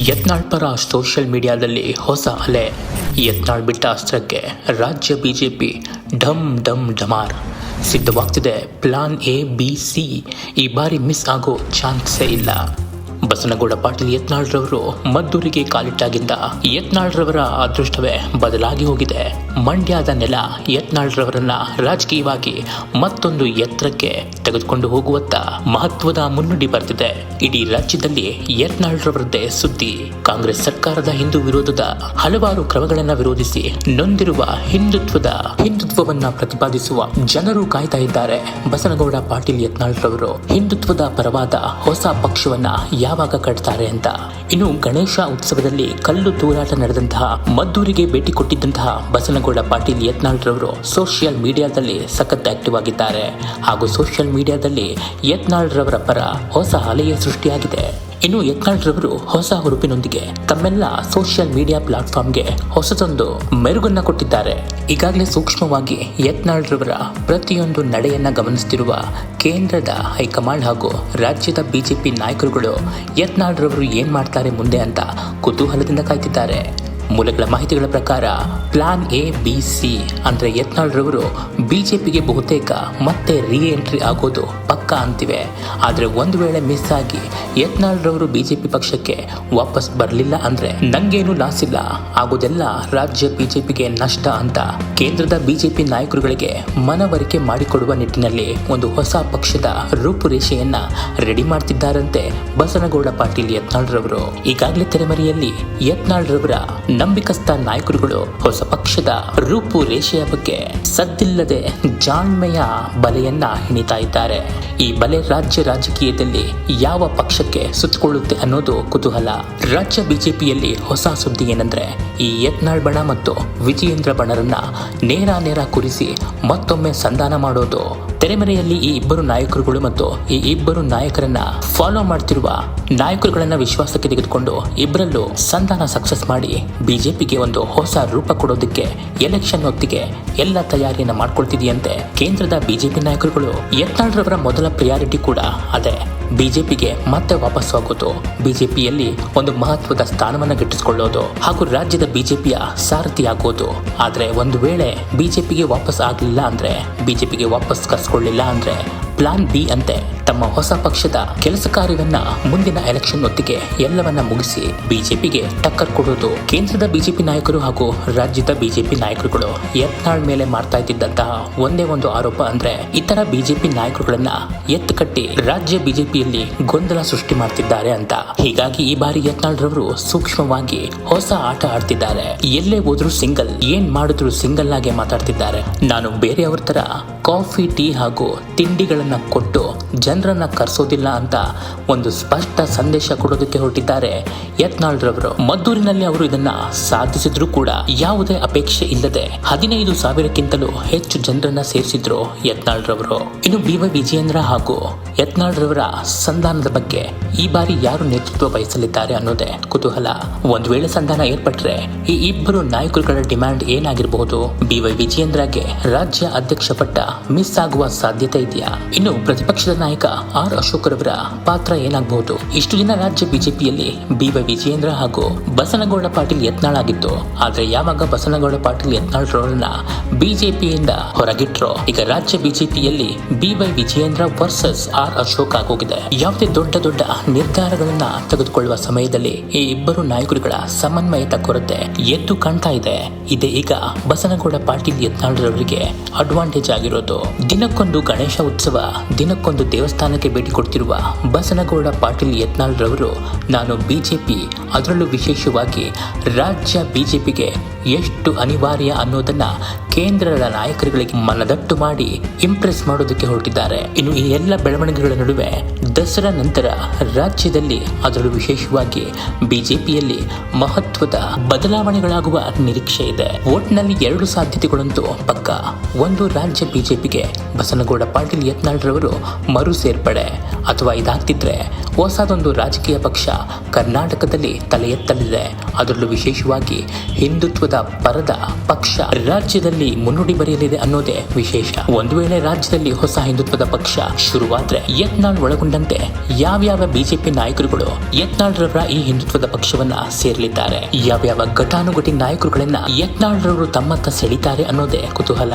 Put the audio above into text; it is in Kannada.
ಯತ್ನಾಳ್ ಪರ ಸೋಷಿಯಲ್ ಮೀಡಿಯಾದಲ್ಲಿ ಹೊಸ ಅಲೆ. ಯತ್ನಾಳ್ ಬಿಟ್ಟ ಅಸ್ತ್ರಕ್ಕೆ ರಾಜ್ಯ ಬಿಜೆಪಿ ಢಮ್ ಢಮ್ ಢಮಾರ್. ಸಿದ್ಧವಾಗ್ತಿದೆ ಪ್ಲಾನ್ ಎ ಬಿ ಸಿ. ಈ ಬಾರಿ ಮಿಸ್ ಆಗೋ ಚಾನ್ಸೇ ಇಲ್ಲ. ಬಸನಗೌಡ ಪಾಟೀಲ್ ಯತ್ನಾಳ್ರವರು ಮದ್ದೂರಿಗೆ ಕಾಲಿಟ್ಟಾಗಿಂದ ಯತ್ನಾಳ್ರವರ ಅದೃಷ್ಟವೇ ಬದಲಾಗಿ ಹೋಗಿದೆ. ಮಂಡ್ಯದ ನೆಲ ಯತ್ನಾಳ್ರವರನ್ನ ರಾಜಕೀಯವಾಗಿ ಮತ್ತೊಂದು ಎತ್ತರಕ್ಕೆ ತೆಗೆದುಕೊಂಡು ಹೋಗುವತ್ತ ಮಹತ್ವದ ಮುನ್ನುಡಿ ಬರೆದಿದೆ ಇಡೀ ರಾಜ್ಯದಲ್ಲಿ ಯತ್ನಾಳ್ರವರದ್ದೇ ಸುದ್ದಿ. ಕಾಂಗ್ರೆಸ್ ಸರ್ಕಾರದ ಹಿಂದೂ ವಿರೋಧದ ಹಲವಾರು ಕ್ರಮಗಳನ್ನು ವಿರೋಧಿಸಿ ನೊಂದಿರುವ ಹಿಂದುತ್ವದ ಹಿಂದುತ್ವವನ್ನ ಪ್ರತಿಪಾದಿಸುವ ಜನರು ಕಾಯ್ತಾ ಇದ್ದಾರೆ ಬಸನಗೌಡ ಪಾಟೀಲ್ ಯತ್ನಾಳ್ರವರು. ಹಿಂದುತ್ವದ ಪರವಾದ ಹೊಸ ಪಕ್ಷವನ್ನ ಯಾವಾಗ ಕಟ್ತಾರೆ ಅಂತ. ಇನ್ನು ಗಣೇಶ ಉತ್ಸವದಲ್ಲಿ ಕಲ್ಲು ತೂರಾಟ ನಡೆದಂತಹ, ಮದ್ದೂರಿಗೆ ಭೇಟಿ ಕೊಟ್ಟಿದ್ದಂತಹ ಬಸನಗೌಡ ಪಾಟೀಲ್ ಯತ್ನಾಳ್ರವರು ಸೋಷಿಯಲ್ ಮೀಡಿಯಾದಲ್ಲಿ ಸಖತ್ ಆಕ್ಟಿವ್ ಆಗಿದ್ದಾರೆ. ಹಾಗೂ ಸೋಷಿಯಲ್ ಮೀಡಿಯಾದಲ್ಲಿ ಯತ್ನಾಳ್ರವರ ಪರ ಹೊಸ ಅಲೆಯ ಸೃಷ್ಟಿಯಾಗಿದೆ. ಇನ್ನು ಯತ್ನಾಳ್ರವರು ಹೊಸ ಹುರುಪಿನೊಂದಿಗೆ ತಮ್ಮೆಲ್ಲ ಸೋಷಿಯಲ್ ಮೀಡಿಯಾ ಪ್ಲಾಟ್ಫಾರ್ಮ್ಗೆ ಹೊಸದೊಂದು ಮೆರುಗನ್ನ ಕೊಟ್ಟಿದ್ದಾರೆ. ಈಗಾಗಲೇ ಸೂಕ್ಷ್ಮವಾಗಿ ಯತ್ನಾಳ್ರವರ ಪ್ರತಿಯೊಂದು ನಡೆಯನ್ನ ಗಮನಿಸುತ್ತಿರುವ ಕೇಂದ್ರದ ಹೈಕಮಾಂಡ್ ಹಾಗೂ ರಾಜ್ಯದ ಬಿಜೆಪಿ ನಾಯಕರುಗಳು ಯತ್ನಾಳ್ರವರು ಏನ್ ಮಾಡ್ತಾರೆ ಮುಂದೆ ಅಂತ ಕುತೂಹಲದಿಂದ ಕಾಯ್ತಿದ್ದಾರೆ. ಮೂಲಗಳ ಮಾಹಿತಿಗಳ ಪ್ರಕಾರ ಪ್ಲಾನ್ ಎ ಬಿ ಸಿ ಅಂದ್ರೆ ಯತ್ನಾಳ್ರವರು ಬಿಜೆಪಿಗೆ ಬಹುತೇಕ ಮತ್ತೆ ರೀ ಎಂಟ್ರಿ ಆಗೋದು ಪಕ್ಕ ಅಂತಿವೆ. ಆದರೆ ಒಂದು ವೇಳೆ ಮಿಸ್ ಆಗಿ ಯತ್ನಾಳ್ರವರು ಬಿಜೆಪಿ ಪಕ್ಷಕ್ಕೆ ವಾಪಸ್ ಬರಲಿಲ್ಲ ಅಂದ್ರೆ ನಂಗೇನು ಲಾಸ್ ಇಲ್ಲ. ಆಗೋದೆಲ್ಲ ರಾಜ್ಯ ಬಿಜೆಪಿಗೆ ನಷ್ಟ ಅಂತ ಕೇಂದ್ರದ ಬಿಜೆಪಿ ನಾಯಕರುಗಳಿಗೆ ಮನವರಿಕೆ ಮಾಡಿಕೊಡುವ ನಿಟ್ಟಿನಲ್ಲಿ ಒಂದು ಹೊಸ ಪಕ್ಷದ ರೂಪುರೇಷೆಯನ್ನ ರೆಡಿ ಮಾಡ್ತಿದ್ದಾರಂತೆ ಬಸನಗೌಡ ಪಾಟೀಲ್ ಯತ್ನಾಳ್ರವರು. ಈಗಾಗಲೇ ತೆರೆಮರೆಯಲ್ಲಿ ಯತ್ನಾಳ್ರವರ ನಂಬಿಕಸ್ಥ ನಾಯಕರುಗಳು ಹೊಸ ಪಕ್ಷದ ರೂಪುರೇಷೆಯ ಬಗ್ಗೆ ಸದ್ದಿಲ್ಲದೆ ಜಾಣ್ಮೆಯ ಬಲೆಯನ್ನ ಹಿಣಿತಾ ಇದ್ದಾರೆ. ಈ ಬಲೆ ರಾಜ್ಯ ರಾಜಕೀಯದಲ್ಲಿ ಯಾವ ಪಕ್ಷಕ್ಕೆ ಸುತ್ತಕೊಳ್ಳುತ್ತೆ ಅನ್ನೋದು ಕುತೂಹಲ. ರಾಜ್ಯ ಬಿಜೆಪಿಯಲ್ಲಿ ಹೊಸ ಸುದ್ದಿ ಏನಂದ್ರೆ, ಈ ಯತ್ನಾಳ್ ಬಣ ಮತ್ತು ವಿಜಯೇಂದ್ರ ಬಣರನ್ನ ನೇರ ನೇರ ಕುರಿಸಿ ಮತ್ತೊಮ್ಮೆ ಸಂಧಾನ ಮಾಡೋದು ತೆರೆಮರೆಯಲ್ಲಿ ಈ ಇಬ್ಬರು ನಾಯಕರುಗಳು ಮತ್ತು ಈ ಇಬ್ಬರು ನಾಯಕರನ್ನ ಫಾಲೋ ಮಾಡ್ತಿರುವ ನಾಯಕರುಗಳನ್ನ ವಿಶ್ವಾಸಕ್ಕೆ ತೆಗೆದುಕೊಂಡು ಇಬ್ಬರಲ್ಲೂ ಸಂಧಾನ ಸಕ್ಸಸ್ ಮಾಡಿ ಬಿಜೆಪಿಗೆ ಒಂದು ಹೊಸ ರೂಪ ಕೊಡೋದಕ್ಕೆ ಎಲೆಕ್ಷನ್ ಹೊತ್ತಿಗೆ ಎಲ್ಲ ತಯಾರಿಯನ್ನ ಮಾಡ್ಕೊಳ್ತಿದೆಯಂತೆ ಕೇಂದ್ರದ ಬಿಜೆಪಿ ನಾಯಕರುಗಳು ಯತ್ನಾಳ್ರವರ ಮೊದಲ ಪ್ರಿಯಾರಿಟಿ ಕೂಡ ಅದೇ. ಬಿಜೆಪಿಗೆ ಮತ್ತೆ ವಾಪಸ್ ಆಗೋದು ಬಿಜೆಪಿಯಲ್ಲಿ ಒಂದು ಮಹತ್ವದ ಸ್ಥಾನವನ್ನ ಗಿಟ್ಟಿಸಿಕೊಳ್ಳೋದು ಹಾಗೂ ರಾಜ್ಯದ ಬಿಜೆಪಿಯ ಸಾರಥಿ ಆಗೋದು ಆದ್ರೆ ಒಂದು ವೇಳೆ ಬಿಜೆಪಿಗೆ ವಾಪಸ್ ಆಗಲಿಲ್ಲ ಅಂದ್ರೆ ಬಿಜೆಪಿಗೆ ವಾಪಸ್ ಕರ್ಸ್ಕೊಳ್ಳಿಲ್ಲ ಅಂದ್ರೆ ಪ್ಲಾನ್ ಬಿ ಅಂತೆ ತಮ್ಮ ಹೊಸ ಪಕ್ಷದ ಕೆಲಸ ಕಾರ್ಯವನ್ನ ಮುಂದಿನ ಎಲೆಕ್ಷನ್ ಹೊತ್ತಿಗೆ ಎಲ್ಲವನ್ನ ಮುಗಿಸಿ ಬಿಜೆಪಿಗೆ ಟಕ್ಕರ್ ಕೊಡುವುದು ಕೇಂದ್ರದ ಬಿಜೆಪಿ ನಾಯಕರು ಹಾಗೂ ರಾಜ್ಯದ ಬಿಜೆಪಿ ನಾಯಕರುಗಳು ಯತ್ನಾಳ್ ಮೇಲೆ ಮಾಡ್ತಾ ಇದ್ದಂತಹ ಒಂದೇ ಒಂದು ಆರೋಪ ಅಂದ್ರೆ ಇತರ ಬಿಜೆಪಿ ನಾಯಕರುಗಳನ್ನ ಎತ್ತು ಕಟ್ಟಿ ರಾಜ್ಯ ಬಿಜೆಪಿಯಲ್ಲಿ ಗೊಂದಲ ಸೃಷ್ಟಿ ಮಾಡ್ತಿದ್ದಾರೆ ಅಂತ. ಹೀಗಾಗಿ ಈ ಬಾರಿ ಯತ್ನಾಳ್ ರವರು ಸೂಕ್ಷ್ಮವಾಗಿ ಹೊಸ ಆಟ ಆಡ್ತಿದ್ದಾರೆ. ಎಲ್ಲೇ ಹೋದ್ರು ಸಿಂಗಲ್, ಏನ್ ಮಾಡಿದ್ರು ಸಿಂಗಲ್ ಆಗಿ ಮಾತಾಡ್ತಿದ್ದಾರೆ. ನಾನು ಬೇರೆಯವ್ರ ತರ ಕಾಫಿ, ಟೀ ಹಾಗೂ ತಿಂಡಿಗಳನ್ನ ಕೊಟ್ಟು ಜನರನ್ನ ಕರೆಸೋದಿಲ್ಲ ಅಂತ ಒಂದು ಸ್ಪಷ್ಟ ಸಂದೇಶ ಕೊಡೋದಕ್ಕೆ ಹೊರಟಿದ್ದಾರೆ ಯತ್ನಾಳ್ ರವರು. ಮದ್ದೂರಿನಲ್ಲಿ ಅವರು ಇದನ್ನ ಸಾಧಿಸಿದ್ರು ಕೂಡ ಯಾವುದೇ ಅಪೇಕ್ಷೆ ಇಲ್ಲದೆ ಹದಿನೈದು ಸಾವಿರಕ್ಕಿಂತಲೂ ಹೆಚ್ಚು ಜನರನ್ನ ಸೇರಿಸಿದ್ರು ಯತ್ನಾಳ್ ರವರು. ಇನ್ನು ಬಿ ವೈ ವಿಜಯೇಂದ್ರ ಹಾಗೂ ಯತ್ನಾಳ್ ರವರ ಸಂಧಾನದ ಬಗ್ಗೆ ಈ ಬಾರಿ ಯಾರು ನೇತೃತ್ವ ವಹಿಸಲಿದ್ದಾರೆ ಅನ್ನೋದೇ ಕುತೂಹಲ. ಒಂದು ವೇಳೆ ಸಂಧಾನ ಏರ್ಪಟ್ರೆ ಈ ಇಬ್ಬರು ನಾಯಕರುಗಳ ಡಿಮ್ಯಾಂಡ್ ಏನಾಗಿರಬಹುದು? ಬಿ ವೈ ವಿಜಯೇಂದ್ರಗೆ ರಾಜ್ಯ ಅಧ್ಯಕ್ಷ ಪಟ್ಟ ಮಿಸ್ ಆಗುವ ಸಾಧ್ಯತೆ ಇದೆಯಾ? ಇನ್ನು ಪ್ರತಿಪಕ್ಷದ ನಾಯಕ ಆರ್ ಅಶೋಕ್ ರವರ ಪಾತ್ರ ಏನಾಗಬಹುದು? ಇಷ್ಟು ದಿನ ರಾಜ್ಯ ಬಿಜೆಪಿಯಲ್ಲಿ ಬಿ ವೈ ವಿಜಯೇಂದ್ರ ಹಾಗೂ ಬಸನಗೌಡ ಪಾಟೀಲ್ ಯತ್ನಾಳ್ ಆಗಿತ್ತು ಆದ್ರೆ ಯಾವಾಗ ಬಸನಗೌಡ ಪಾಟೀಲ್ ಯತ್ನಾಳ್ ರವರನ್ನ ಬಿಜೆಪಿಯಿಂದ ಹೊರಗಿಟ್ರೋ? ಈಗ ರಾಜ್ಯ ಬಿಜೆಪಿಯಲ್ಲಿ B Y Vijayendra versus R Ashok ಆಗೋಗಿದೆ. ಯಾವುದೇ ದೊಡ್ಡ ದೊಡ್ಡ ನಿರ್ಧಾರಗಳನ್ನ ತೆಗೆದುಕೊಳ್ಳುವ ಸಮಯದಲ್ಲಿ ಈ ಇಬ್ಬರು ನಾಯಕರುಗಳ ಸಮನ್ವಯದ ಕೊರತೆ ಎದ್ದು ಕಾಣ್ತಾ ಇದೆ. ಇದೇ ಈಗ ಬಸನಗೌಡ ಪಾಟೀಲ್ ಯತ್ನಾಳ್ ರವರಿಗೆ ಅಡ್ವಾಂಟೇಜ್ ಆಗಿರೋದು. ದಿನಕ್ಕೊಂದು ಗಣೇಶ ಉತ್ಸವ ದಿನಕ್ಕೊಂದು ದೇವಸ್ಥಾನಕ್ಕೆ ಭೇಟಿ ಕೊಡ್ತಿರುವ ಬಸನಗೌಡ ಪಾಟೀಲ್ ಯತ್ನಾಳ್ ರವರು ನಾನು ಬಿಜೆಪಿ. ಅದರಲ್ಲೂ ವಿಶೇಷವಾಗಿ ರಾಜ್ಯ ಬಿಜೆಪಿಗೆ ಎಷ್ಟು ಅನಿವಾರ್ಯ ಅನ್ನೋದನ್ನ ಕೇಂದ್ರದ ನಾಯಕರುಗಳಿಗೆ ಮನದಟ್ಟು ಮಾಡಿ ಇಂಪ್ರೆಸ್ ಮಾಡೋದಕ್ಕೆ ಹೊರಟಿದ್ದಾರೆ. ಇನ್ನು ಈ ಎಲ್ಲ ಬೆಳವಣಿಗೆಗಳ ನಡುವೆ ದಸರಾ ನಂತರ ರಾಜ್ಯದಲ್ಲಿ ಅದರಲ್ಲೂ ವಿಶೇಷವಾಗಿ ಬಿಜೆಪಿಯಲ್ಲಿ ಮಹತ್ವದ ಬದಲಾವಣೆಗಳಾಗುವ ನಿರೀಕ್ಷೆ ಇದೆ. ಒಟ್ನಲ್ಲಿ ಎರಡು ಸಾಧ್ಯತೆಗಳಂತೂ ಪಕ್ಕ. ಒಂದು ರಾಜ್ಯ ಬಿಜೆಪಿಗೆ ಬಸನಗೌಡ ಪಾಟೀಲ್ ಯತ್ನಾಳ್ ರವರು ಮರು ಸೇರ್ಪಡೆ. ಅಥವಾ ಇದಾಗ್ತಿದ್ರೆ ಹೊಸದೊಂದು ರಾಜಕೀಯ ಪಕ್ಷ ಕರ್ನಾಟಕದಲ್ಲಿ ತಲೆ ಎತ್ತಲಿದೆ. ಅದರಲ್ಲೂ ವಿಶೇಷವಾಗಿ ಹಿಂದುತ್ವದ ಪರದ ಪಕ್ಷ ರಾಜ್ಯದಲ್ಲಿ ರಾಜ್ಯದಲ್ಲಿ ಮುನ್ನುಡಿ ಬರೆಯಲಿದೆ ಅನ್ನೋದೇ ವಿಶೇಷ. ಒಂದು ವೇಳೆ ರಾಜ್ಯದಲ್ಲಿ ಹೊಸ ಹಿಂದುತ್ವದ ಪಕ್ಷ ಶುರುವಾದ್ರೆ ಯತ್ನಾಳ್ ಒಳಗೊಂಡಂತೆ ಯಾವ್ಯಾವ ಬಿಜೆಪಿ ನಾಯಕರುಗಳು ಯತ್ನಾಳ್ರವರ ಈ ಹಿಂದುತ್ವದ ಪಕ್ಷವನ್ನ ಸೇರಲಿದ್ದಾರೆ? ಯಾವ್ಯಾವ ಘಟಾನುಘಟಿ ನಾಯಕರುಗಳನ್ನ ಯತ್ನಾಳ್ರವರು ತಮ್ಮತ್ತ ಸೆಳಿತಾರೆ ಅನ್ನೋದೇ ಕುತೂಹಲ.